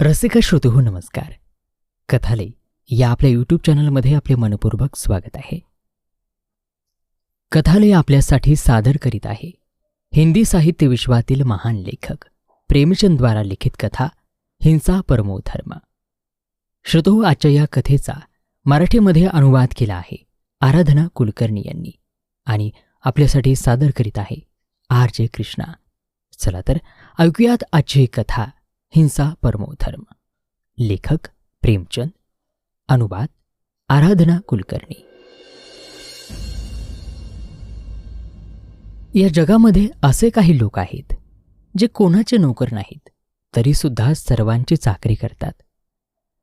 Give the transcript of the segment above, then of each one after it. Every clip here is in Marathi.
रसिका श्रोते हो, नमस्कार. कथालय या आपल्या यूट्यूब चॅनलमध्ये आपले मनपूर्वक स्वागत आहे. कथालय आपल्यासाठी सादर करीत आहे. हिंदी साहित्य विश्वातील महान लेखक प्रेमचंदद्वारा लिखित कथा हिंसा परमो धर्म श्रोतो हो, आजच्या या कथेचा मराठीमध्ये अनुवाद केला आहे आराधना कुलकर्णी यांनी आणि आपल्यासाठी सादर करीत आहे आर. जे कृष्णा चला तर ऐकूयात आजची कथा. हिंसा परमो धर्म. लेखक प्रेमचंद. अनुवाद आराधना कुलकर्णी. या जगामध्ये असे काही लोक आहेत जे कोणाचे नोकर नाहीत तरीसुद्धा सर्वांची चाकरी करतात.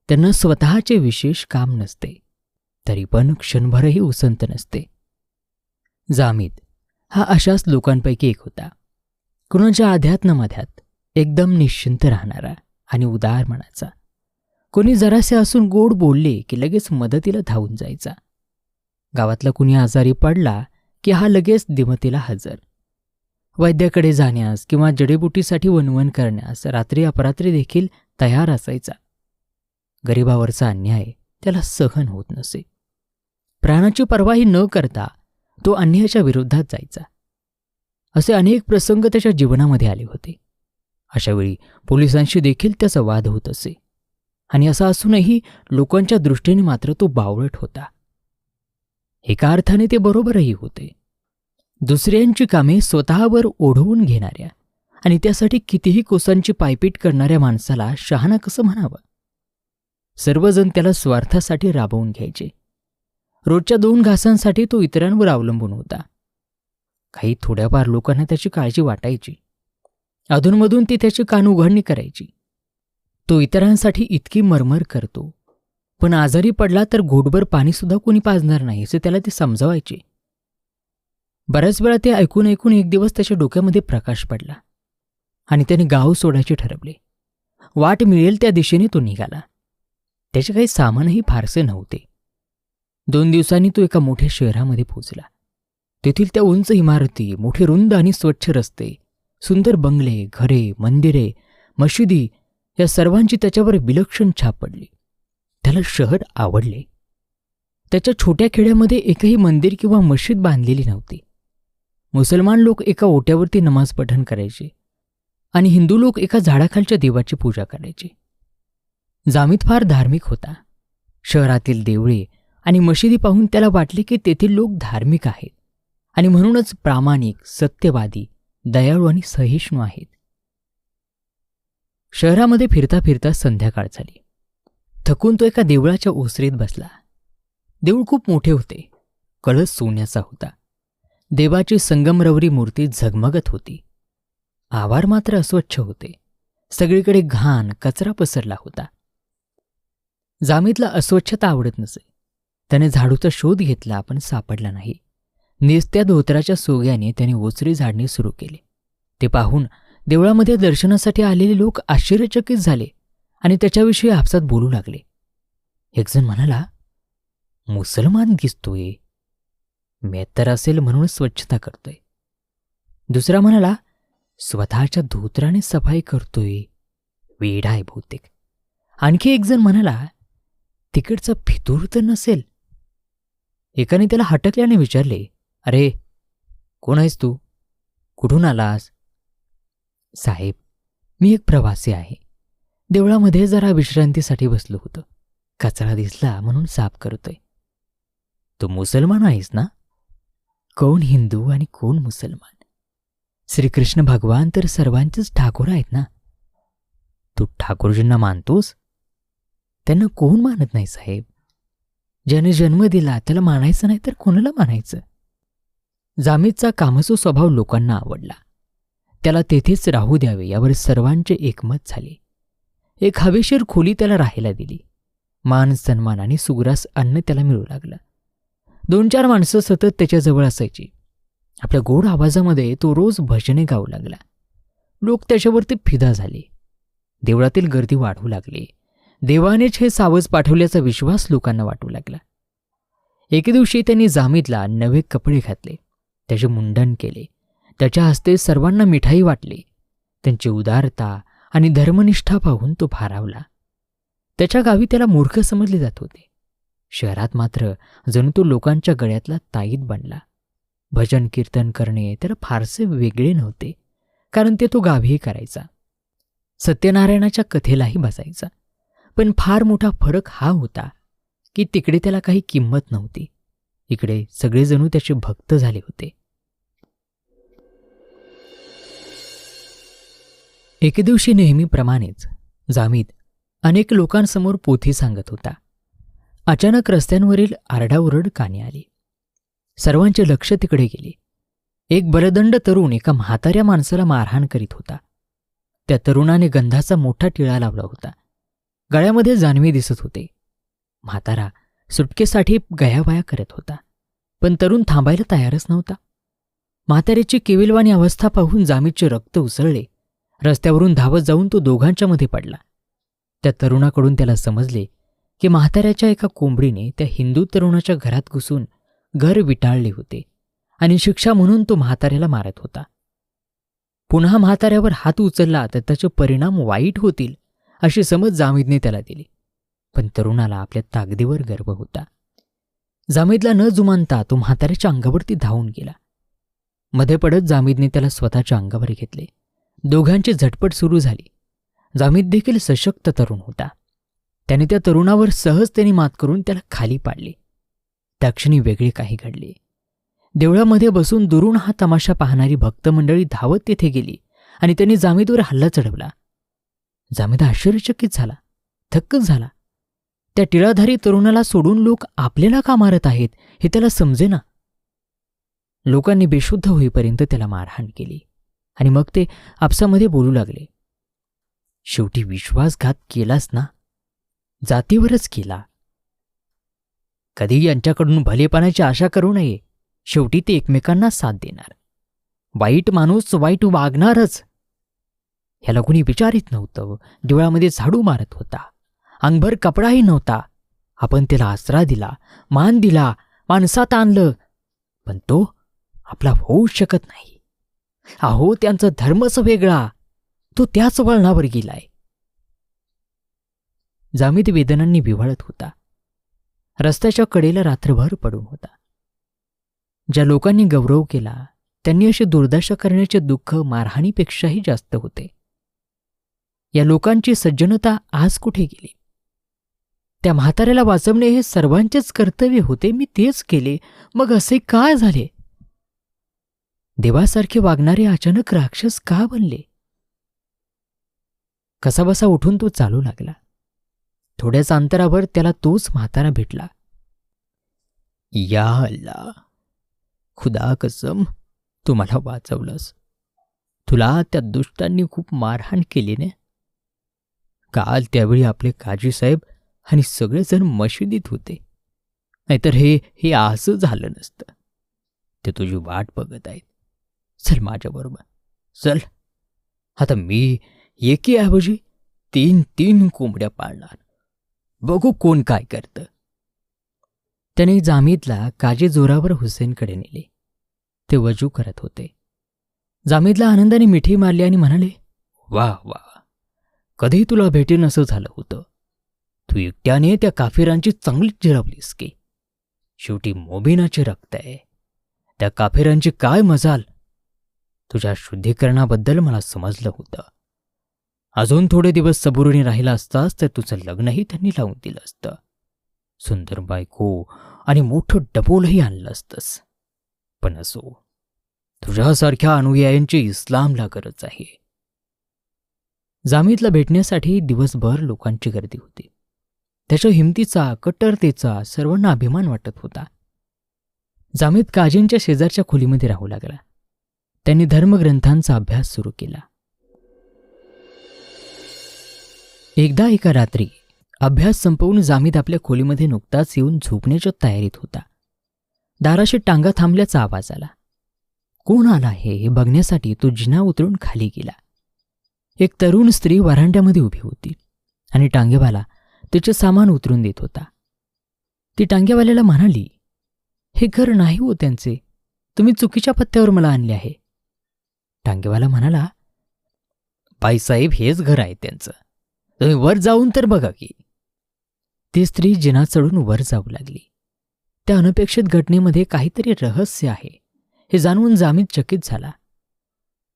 त्यांना स्वतःचे विशेष काम नसते तरी पण क्षणभरही उसंत नसते. जामीद हा अशाच लोकांपैकी एक होता. कुणाच्या आध्यात न मध्यात एकदम निश्चिंत राहणारा आणि उदार मनाचा. कोणी जरासे असून गोड बोलले की लगेच मदतीला धावून जायचा. गावातला कुणी आजारी पडला की हा लगेच दिमतीला हजर. वैद्याकडे जाण्यास किंवा जडीबुटीसाठी वनवन करण्यास रात्री अपरात्री देखील तयार असायचा. गरिबावरचा अन्याय त्याला सहन होत नसे. प्राणाची पर्वाही न करता तो अन्यायाच्या विरोधात जायचा. असे अनेक प्रसंग त्याच्या जीवनामध्ये आले होते. अशावेळी पोलिसांशी देखील त्याचा वाद होत असे. आणि असा असूनही लोकांच्या दृष्टीने मात्र तो बावळट होता. एका अर्थाने ते बरोबरही होते. दुसऱ्यांची कामे स्वतःवर ओढवून घेणाऱ्या आणि त्यासाठी कितीही कोसांची पायपीट करणाऱ्या माणसाला शहाणा कसं म्हणावं? सर्वजण त्याला स्वार्थासाठी राबवून घ्यायचे. रोजच्या दोन घासांसाठी तो इतरांवर अवलंबून होता. काही थोड्याफार लोकांना त्याची काळजी वाटायची. अधूनमधून ती त्याची कान उघडणी करायची. तो इतरांसाठी इतकी मरमर करतो. पण आजारी पडला तर घोटभर पाणीसुद्धा कोणी पाजणार नाही असे त्याला ते समजवायचे. बऱ्याच वेळा ते ऐकून ऐकून एक दिवस त्याच्या डोक्यामध्ये प्रकाश पडला. आणि त्याने गाव सोडायचे ठरवले. वाट मिळेल त्या दिशेने तो निघाला. त्याचे काही सामानही फारसे नव्हते. दोन दिवसांनी तो एका मोठ्या शहरामध्ये पोहोचला. तेथील त्या उंच इमारती मोठे रुंद आणि स्वच्छ रस्ते सुंदर बंगले घरे मंदिरे मशिदी या सर्वांची त्याच्यावर विलक्षण छाप पडली. त्याला शहर आवडले. त्याच्या छोट्या खेड्यामध्ये एकही मंदिर किंवा मशीद बांधलेली नव्हती. मुसलमान लोक एका ओट्यावरती नमाज पठण करायचे आणि हिंदू लोक एका झाडाखालच्या देवाची पूजा करायचे. जामीत फार धार्मिक होता. शहरातील देवळे आणि मशिदी पाहून त्याला वाटले की तेथील लोक धार्मिक आहेत आणि म्हणूनच प्रामाणिक सत्यवादी दयाळू आणि सहिष्णू आहेत. शहरामध्ये फिरता फिरता संध्याकाळ झाली. थकून तो एका देवळाच्या ओसरीत बसला. देऊळ खूप मोठे होते. कळस सोन्याचा होता. देवाची संगमरवरी मूर्ती झगमगत होती. आवार मात्र अस्वच्छ होते. सगळीकडे घाण कचरा पसरला होता. जामीतला अस्वच्छता आवडत नसे. त्याने झाडूचा शोध घेतला पण सापडला नाही. निस्त्या धोत्राच्या सोग्याने त्याने ओचरी झाडणे सुरू केले. ते पाहून देवळामध्ये दर्शनासाठी आलेले लोक आश्चर्यचकित झाले आणि त्याच्याविषयी आपसात बोलू लागले. एकजण म्हणाला मुसलमान दिसतोय. मेतर असेल म्हणून स्वच्छता करतोय. दुसरा म्हणाला स्वतःच्या धोत्राने सफाई करतोय. वेड आहे बहुतेक. आणखी एकजण म्हणाला तिकडचा फितूर तर नसेल. एकाने त्याला हटकल्याने विचारले अरे कोण आहेस तू? कुठून आलास? साहेब मी एक प्रवासी आहे. देवळामध्ये जरा विश्रांतीसाठी बसलो होतो. कचरा दिसला म्हणून साफ करतोय. तू मुसलमान आहेस ना? कोण हिंदू आणि कोण मुसलमान? श्रीकृष्ण भगवान तर सर्वांचेच ठाकूर आहेत ना? तू ठाकूरजींना मानतोस? त्यांना कोण मानत नाही साहेब? ज्याने जन्म दिला त्याला मानायचं नाही तर कोणाला मानायचं? जामीदचा कामसू स्वभाव लोकांना आवडला. त्याला तेथेच राहू द्यावे यावर सर्वांचे एकमत झाले. एक हवेशीर खोली त्याला राहायला दिली. मान सन्मान आणि सुग्रास अन्न त्याला मिळू लागलं. दोन चार माणसं सतत त्याच्याजवळ असायची. आपल्या गोड आवाजामध्ये तो रोज भजने गाऊ लागला. लोक त्याच्यावरती फिदा झाले. देवळातील गर्दी वाढू लागली. देवानेच हे सावज पाठवल्याचा विश्वास लोकांना वाटू लागला. एके दिवशी त्यांनी जामीदला नवे कपडे घातले. त्याचे मुंडन केले. त्याच्या हस्ते सर्वांना मिठाई वाटली. त्यांची उदारता आणि धर्मनिष्ठा पाहून तो भारावला. त्याच्या गावी त्याला मूर्ख समजले जात होते. शहरात मात्र जणू तो लोकांच्या गळ्यातला ताईत बनला. भजन कीर्तन करणे त्याला फारसे वेगळे नव्हते कारण ते तो गावीही करायचा. सत्यनारायणाच्या कथेलाही बसायचा. पण फार मोठा फरक हा होता की तिकडे त्याला काही किंमत नव्हती. इकडे सगळेजणू त्याचे भक्त झाले होते. एके दिवशी नेहमीप्रमाणेच जामीद अनेक लोकांसमोर पोथी सांगत होता. अचानक रस्त्यांवरील आरडाओरड काने आली. सर्वांचे लक्ष तिकडे गेले. एक बलदंड तरुण एका म्हाताऱ्या माणसाला मारहाण करीत होता. त्या तरुणाने गंधाचा मोठा टिळा लावला होता. गळ्यामध्ये जानवी दिसत होते. म्हातारा सुटकेसाठी गयावाया करत होता. पण तरुण थांबायला तयारच नव्हता. म्हाताऱ्याची केविलवाणी अवस्था पाहून जामीदचे रक्त उसळले. रस्त्यावरून धावत जाऊन तो दोघांच्या मध्ये पडला. त्या तरुणाकडून त्याला समजले की म्हाताऱ्याच्या एका कोंबडीने त्या हिंदू तरुणाच्या घरात घुसून घर विटाळले होते आणि शिक्षा म्हणून तो म्हाताऱ्याला मारत होता. पुन्हा म्हाताऱ्यावर हात उचलला तर त्याचे परिणाम वाईट होतील अशी समज जामीदने त्याला दिली. पण तरुणाला आपल्या ताकदीवर गर्व होता. जामीदला न जुमानता तो म्हाताऱ्याच्या अंगावरती धावून गेला. मध्ये पडत जामीदने त्याला स्वतःच्या अंगावर घेतले. दोघांची झटपट सुरू झाली. जामीद देखील सशक्त तरुण होता. त्याने त्या तरुणावर सहजतेने मात करून त्याला खाली पाडले. त्या क्षणी वेगळे काही घडले. देवळामध्ये बसून दुरून हा तमाशा पाहणारी भक्त मंडळी धावत तेथे गेली आणि त्यांनी जामीदवर हल्ला चढवला. जामीद आश्चर्यचकित झाला. थक्कच झाला. त्या टिळाधारी तरुणाला सोडून लोक आपल्याला का मारत आहेत हे त्याला समजेना. लोकांनी बेशुद्ध होईपर्यंत त्याला मारहाण केली आणि मग ते आपसामध्ये बोलू लागले. शेवटी विश्वासघात केलाच ना? जातीवरच केला. कधी यांच्याकडून भलेपणाची आशा करू नये शेवटी ते एकमेकांना साथ देणार. वाईट माणूस वाईट वागणारच. ह्याला कुणी विचारित नव्हतं डोळ्यामध्ये झाडू मारत होता. अंगभर कपडाही नव्हता. आपण त्याला आसरा दिला मान दिला माणसात आणलं पण तो आपला होऊ शकत नाही. अहो त्यांचा धर्मच वेगळा. तो त्याच वळणावर गेलाय. जामीत वेदनांनी विव्हाळत होता. रस्त्याच्या कडेला रात्रभर पडून होता. ज्या लोकांनी गौरव केला त्यांनी अशी दुर्दशा करण्याचे दुःख मारहाणीपेक्षाही जास्त होते. या लोकांची सज्जनता आज कुठे गेली? त्या म्हाताऱ्याला वाचवणे हे सर्वांचेच कर्तव्य होते. मी तेच केले. मग असे काय झाले? देवासारखे वागणारे अचानक राक्षस का बनले? कसाबसा उठून तो चालू लागला. थोड्याच अंतरावर त्याला तोच म्हातारा भेटला. या अल्ला खुदा कसम तू मला वाचवलंस. तुला त्या दुष्टांनी खूप मारहाण केली ने? काल त्यावेळी आपले काजी साहेब आणि सगळेजण मशिदीत होते. नाहीतर हे हे असं झालं नसतं. ते तुझी वाट बघत आहेत. चल माझ्याबरोबर चल. आता मी एकीऐवजी तीन तीन कोंबड्या पाळणार. बघू कोण काय करतं. त्याने जामीदला काजे जोरावर हुसेनकडे नेले. ते वजू करत होते. जामीदला आनंदाने मिठी मारली आणि म्हणाले वा वा कधी तुला भेटेन असं झालं होतं. तू एकट्याने त्या काफिरांची चांगलीच जिरवलीस की. शेवटी मोबिनाचे रक्त आहे. त्या काफिरांची काय मजाल? तुझ्या शुद्धीकरणाबद्दल मला समजलं होतं. अजून थोडे दिवस सबुरीने राहिला असतास तर तुझं लग्नही त्यांनी लावून दिलं असतं. सुंदर बायको आणि मोठं डबोलही आणलं असतंस. पण असो तुझ्यासारख्या अनुयायांची इस्लामला गरज आहे. जामीदला भेटण्यासाठी दिवसभर लोकांची गर्दी होती. त्याच्या हिमतीचा कट्टरतेचा सर्वांना अभिमान वाटत होता. जामीद काजींच्या शेजारच्या खोलीमध्ये राहू लागला. त्यांनी धर्मग्रंथांचा अभ्यास सुरू केला. एकदा एका रात्री अभ्यास संपवून जामीद आपल्या खोलीमध्ये नुकताच येऊन झोपण्याच्या तयारीत होता. दाराशी टांगा थांबल्याचा आवाज आला. कोण आला आहे हे बघण्यासाठी तो जिना उतरून खाली गेला. एक तरुण स्त्री वरांड्यामध्ये उभी होती आणि टांगेवाला तिचे सामान उतरून देत होता. ती टांगेवाल्याला म्हणाली हे घर नाही हो त्यांचे. तुम्ही चुकीच्या पत्त्यावर मला आणले आहे. टांगेवाला म्हणाला बाईसाहेब हेच घर आहे त्यांचं. तुम्ही वर जाऊन तर बघा की. ती स्त्री जिना चढून वर जाऊ लागली. त्या अनपेक्षित घटनेमध्ये काहीतरी रहस्य आहे. हे जाणून जामीत चकित झाला.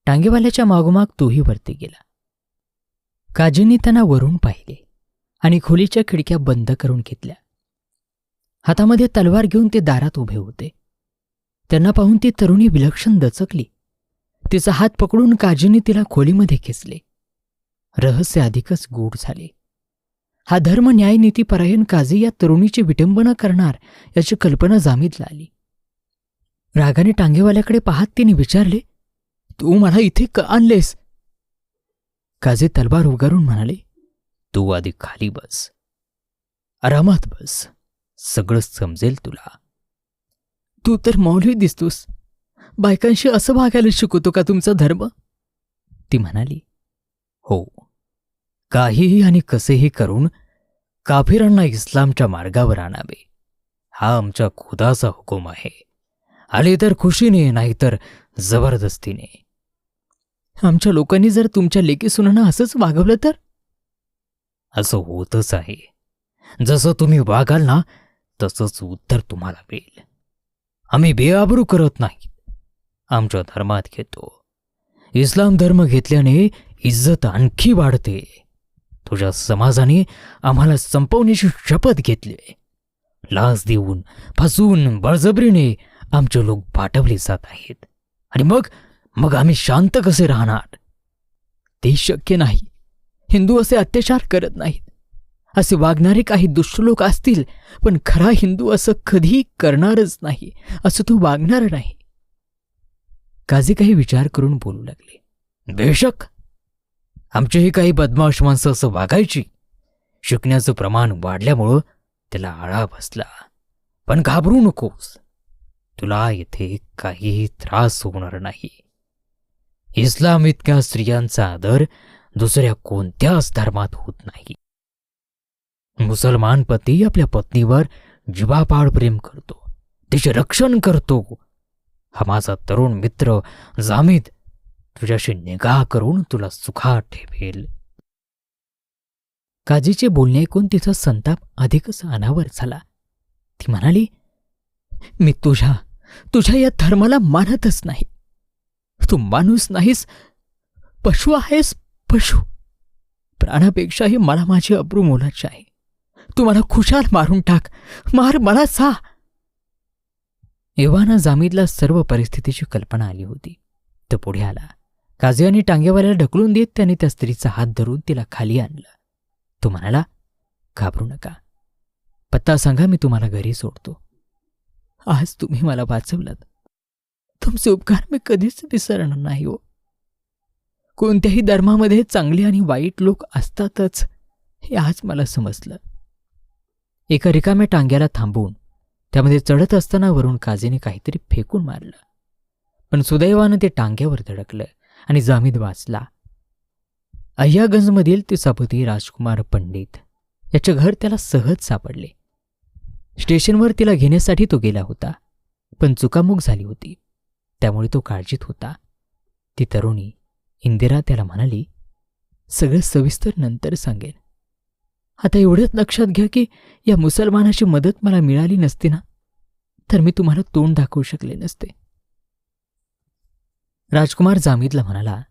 टांगेवाल्याच्या मागोमाग तोही वरती गेला. काजींनी त्यांना वरून पाहिले. आणि खोलीच्या खिडक्या बंद करून घेतल्या. हातामध्ये तलवार घेऊन ते दारात उभे होते. त्यांना पाहून ती तरुणी विलक्षण दचकली. तिचा हात पकडून काजींनी तिला खोलीमध्ये खेचले. रहस्य अधिकच गूढ झाले. हा धर्म न्याय नीतीपरायण काझी या तरुणीची विटंबना करणार याची कल्पना जामीतला आली. रागाने टांगेवाल्याकडे पाहत तिने विचारले तू मला इथे का आणलेस? काझी तलवार उगारून म्हणाले तू आधी खाली बस. आरामात बस. सगळं समजेल तुला. तू तर मौलवी दिसतोस. बायकांशी असं वागायला शिकवतो का तुमचा धर्म? ती म्हणाली हो. काहीही आणि कसेही करून काफिरांना इस्लामच्या मार्गावर आणावे. हा आमच्या खुदाचा हुकूम आहे. आले तर खुशीने नाहीतर जबरदस्तीने. आमच्या लोकांनी जर तुमच्या लेकी सुनांना असंच वागवलं तर? असं होतच आहे. जसं तुम्ही वागाल ना तसंच उत्तर तुम्हाला मिळेल. आम्ही बेआबरू करत नाही. आमच्या धर्मात घेतो. इस्लाम धर्म घेतल्याने इज्जत आणखी वाढते. तुझ्या समाजाने आम्हाला संपवण्याची शपथ घेतली. लाच देऊन फसवून बळजबरीने आमचे लोक पाठवले जात आहेत. आणि मग मग आम्ही शांत कसे राहणार? ते शक्य नाही. हिंदू असे अत्याचार करत नाहीत. असे वागणारे काही दुष्ट लोक असतील पण खरा हिंदू असं कधी करणारच नाही असं तो वागणार नाही. काझी काही विचार करून बोलू लागले. बेशक. आमचीही काही बदमाश माणसं असं वागायची. शिकण्याचं प्रमाण वाढल्यामुळं त्याला आळा बसला. पण घाबरू नकोस. तुला येथे काहीही त्रास होणार नाही. इस्लाम इतक्या स्त्रियांचा आदर दुसऱ्या कोणत्याच धर्मात होत नाही. मुसलमान पती आपल्या पत्नीवर जीवापाड प्रेम करतो. तिचे रक्षण करतो. हा माझा तरुण मित्र जामीद तुझ्याशी निगाह करून तुला सुखात ठेवेल. काजीचे बोलणे ऐकून तिचा संताप अधिकच अनावर झाला. ती म्हणाली मी तुझ्या तुझ्या या धर्माला मानतच नाही. तू माणूस नाहीस पशु आहेस पशु. प्राणापेक्षाही मला माझी अब्रू मोलाची आहे. तू मला खुशाल मारून टाक. मार मला सा. एव्हाना जामीदला सर्व परिस्थितीची कल्पना आली होती. तो पुढे आला. काझी आणि टांगेवाल्याला ढकलून देत त्याने त्या स्त्रीचा हात धरून तिला खाली आणलं. तो म्हणाला घाबरू नका. पत्ता सांगा मी तुम्हाला घरी सोडतो. आज तुम्ही मला वाचवलं तुमचे उपकार मी कधीच विसरणार नाही हो. कोणत्याही धर्मामध्ये चांगले आणि वाईट लोक असतातच हे आज मला समजलं. एका रिकाम्या टांग्याला थांबवून त्यामध्ये चढत असताना वरून काजीने काहीतरी फेकून मारलं. पण सुदैवानं ते टांग्यावर धडकलं आणि जामीद वाचला. अय्यागंजमधील ते सपती राजकुमार पंडित याचे घर त्याला सहज सापडले. स्टेशनवर तिला घेण्यासाठी तो गेला होता पण चुकामुक झाली होती. त्यामुळे तो काळजीत होता. ती तरुणी इंदिरा त्याला म्हणाली सगळं सविस्तर नंतर सांगेन. आता एवढंच लक्षात घ्या की या मुसलमानाची मदत मला मिळाली नसती ना तर मी तुम्हाला तोंड दाखवू शकले नसते. राजकुमार जामीदला म्हणाला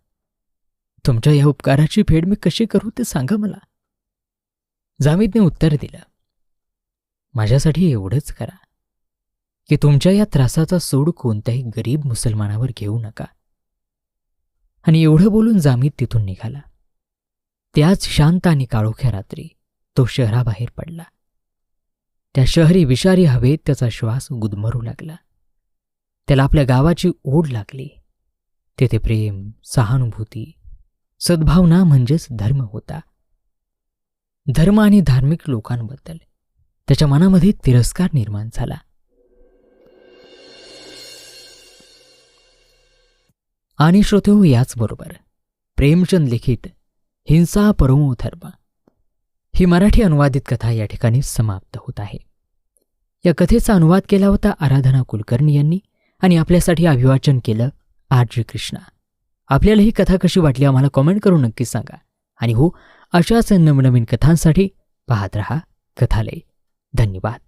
तुमच्या या उपकाराची फेड मी कशी करू ते सांगा मला. जामीदने उत्तर दिलं माझ्यासाठी एवढंच करा की तुमच्या या त्रासाचा सोड कोणत्याही गरीब मुसलमानावर घेऊ नका. आणि एवढं बोलून जामीत तिथून निघाला. त्याच शांत आणि काळोख्या रात्री तो शहराबाहेर पडला. त्या शहरी विषारी हवेत त्याचा श्वास गुदमरू लागला. त्याला आपल्या गावाची ओढ लागली. तेथे प्रेम सहानुभूती सद्भावना म्हणजेच धर्म होता. धर्म आणि धार्मिक लोकांबद्दल त्याच्या मनामध्ये तिरस्कार निर्माण झाला. आणि श्रोते याचबरोबर प्रेमचंद लिखित हिंसा परमो धर्म. ही मराठी अनुवादित कथा या ठिकाणी समाप्त होत आहे. या कथेचा अनुवाद केला होता आराधना कुलकर्णी यांनी आणि आपल्यासाठी अभिवाचन केलं आर जी कृष्णा. आपल्याला ही कथा कशी वाटली आम्हाला कॉमेंट करून नक्कीच सांगा. आणि हो अशाच नवनवीन कथांसाठी पाहत रहा कथालय. धन्यवाद.